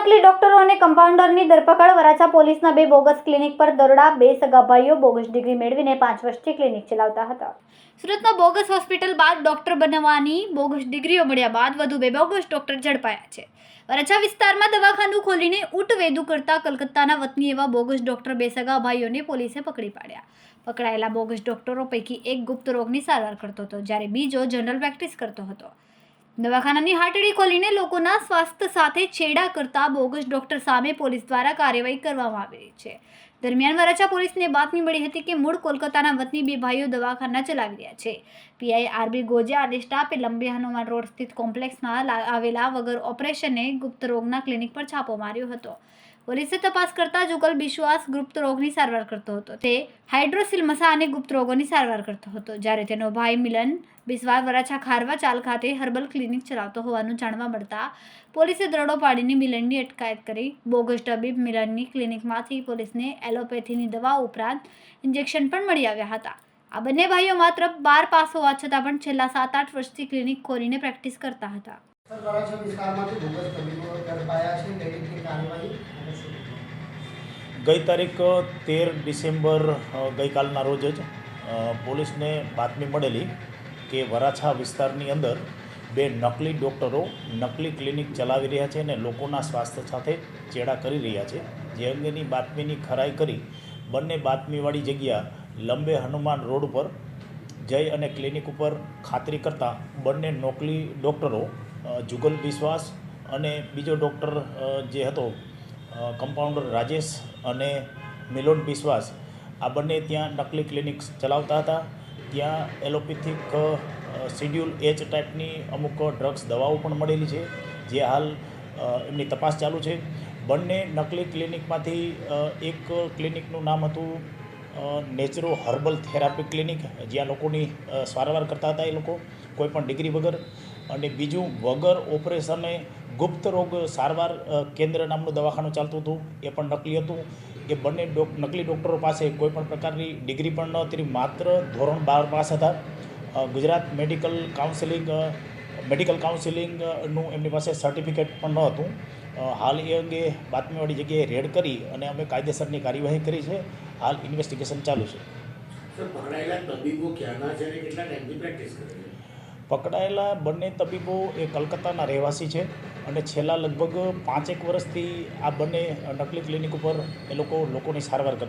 નકલી ડોક્ટરો અને કમ્પાઉન્ડરની ધરપકડ, વરાછા પોલીસના બે બોગસ ક્લિનિક પર દરોડા, બે સગા ભાઈઓ બોગસ ડિગ્રી મેળવીને પાંચ વર્ષથી ક્લિનિક ચલાવતા હતા. સુરતમાં બોગસ હોસ્પિટલ બાદ ડોક્ટર બનવાની બોગસ ડિગ્રીઓ મળ્યા બાદ વધુ બે બોગસ ડોક્ટર ઝડપાયા છે. વરાછા વિસ્તારમાં દવાખાનું ખોલીને ઊંટ વેદુ કરતા કલકત્તાના વતની એવા બોગસ ડોક્ટર બે સગા ભાઈઓને પોલીસે પકડી પાડ્યા. પકડાયેલા બોગસ ડોક્ટરો પૈકી એક ગુપ્ત રોગની સારવાર કરતો હતો, જ્યારે બીજો જનરલ પ્રેક્ટિસ કરતો હતો. દવાખાનાની હાટડી ખોલીને લોકોના સ્વાસ્થ્ય સાથે છેડા કરતા બોગસ ડોક્ટર સામે પોલીસ દ્વારા કાર્યવાહી કરવામાં આવી રહી છે. દરમિયાન વરાછા પોલીસને બાતમી મળી હતી કે મૂળ કોલકાતાના વતની બે ભાઈઓ દવાખાના ચલાવી રહ્યા છે. પીઆઈ આરબી ગોજા અને સ્ટાફે લંબે હનુમાન રોડ સ્થિત કોમ્પ્લેક્સમાં આવેલા વગર ઓપરેશને ગુપ્ત રોગના ક્લિનિક પર છાપો માર્યો હતો. પોલીસે તપાસ કરતા જુગલ બિશ્વાસ ગુપ્ત રોગની સારવાર કરતો હતો. તે હાઇડ્રોસિલમસા અને ગુપ્ત રોગોની સારવાર કરતો હતો. જ્યારે તેનો ભાઈ મિલન બિસ્વાર વરાછા ખારવા ચાલ ખાતે હર્બલ ક્લિનિક ચલાવતો હોવાનું જાણવા મળતા પોલીસે દરોડો પાડીને મિલનની અટકાયત કરી. બોગસ તબીબ મિલનની ક્લિનિકમાંથી પોલીસને એલોપેથીની દવા ઉપરાંત ઇન્જેક્શન પણ મળી આવ્યા હતા. આ બંને ભાઈઓ માત્ર બાર પાસ હોવા છતાં પણ છેલ્લા સાત આઠ વર્ષથી ક્લિનિક ખોલીને પ્રેક્ટિસ કરતા હતા. ગઈ તારીખ તેર ડિસેમ્બર ગઈકાલના રોજ જ પોલીસને બાતમી મળેલી કે વરાછા વિસ્તારની અંદર બે નકલી ડૉક્ટરો નકલી ક્લિનિક ચલાવી રહ્યા છે અને લોકોના સ્વાસ્થ્ય સાથે ચેડા કરી રહ્યા છે. જે અંગેની બાતમીની ખરાઈ કરી બંને બાતમીવાળી જગ્યા લંબે હનુમાન રોડ પર જઈ અને ક્લિનિક ઉપર ખાતરી કરતાં બંને નકલી ડૉક્ટરો જુગલ વિશ્વાસ અને બીજો ડૉક્ટર જે હતો કમ્પાઉન્ડર રાજેશ અને મિલોન બિશ્વાસ આ બંને ત્યાં નકલી ક્લિનિક્સ ચલાવતા હતા. ત્યાં એલોપેથિક શિડ્યુલ એચ ટાઈપની અમુક ડ્રગ્સ દવાઓ પણ મળેલી છે, જે હાલ એમની તપાસ ચાલુ છે. બંને નકલી ક્લિનિકમાંથી એક ક્લિનિકનું નામ હતું નેચરો હર્બલ થેરાપી ક્લિનિક જ્યાં લોકોની સારવાર કરતા હતા એ લોકો કોઈપણ ડિગ્રી વગર. અને બીજું, વગર ઓપરેશને ગુપ્ત રોગ સારવાર કેન્દ્ર નામનું દવાખાનું ચાલતું હતું. એ પણ નકલી હતું એ બંને ડોક, નકલી ડૉક્ટરો પાસે કોઈપણ પ્રકારની ડિગ્રી પણ ન હતી, માત્ર ધોરણ બાર પાસ હતા. ગુજરાત મેડિકલ કાઉન્સિલિંગ મેડિકલ કાઉન્સિલિંગનું એમની પાસે સર્ટિફિકેટ પણ ન હતું. હાલ એ અંગે બાતમીવાળી જગ્યાએ રેડ કરી અને અમે કાયદેસરની કાર્યવાહી કરી છે. હાલ ઇન્વેસ્ટિગેશન ચાલુ છે. પકડાયેલા બંને તબીબો એ કલકત્તાના રહેવાસી છે અને છેલ્લા લગભગ પાંચેક વર્ષથી આ બંને નકલી ક્લિનિક ઉપર એ લોકો લોકોની સારવાર કરતા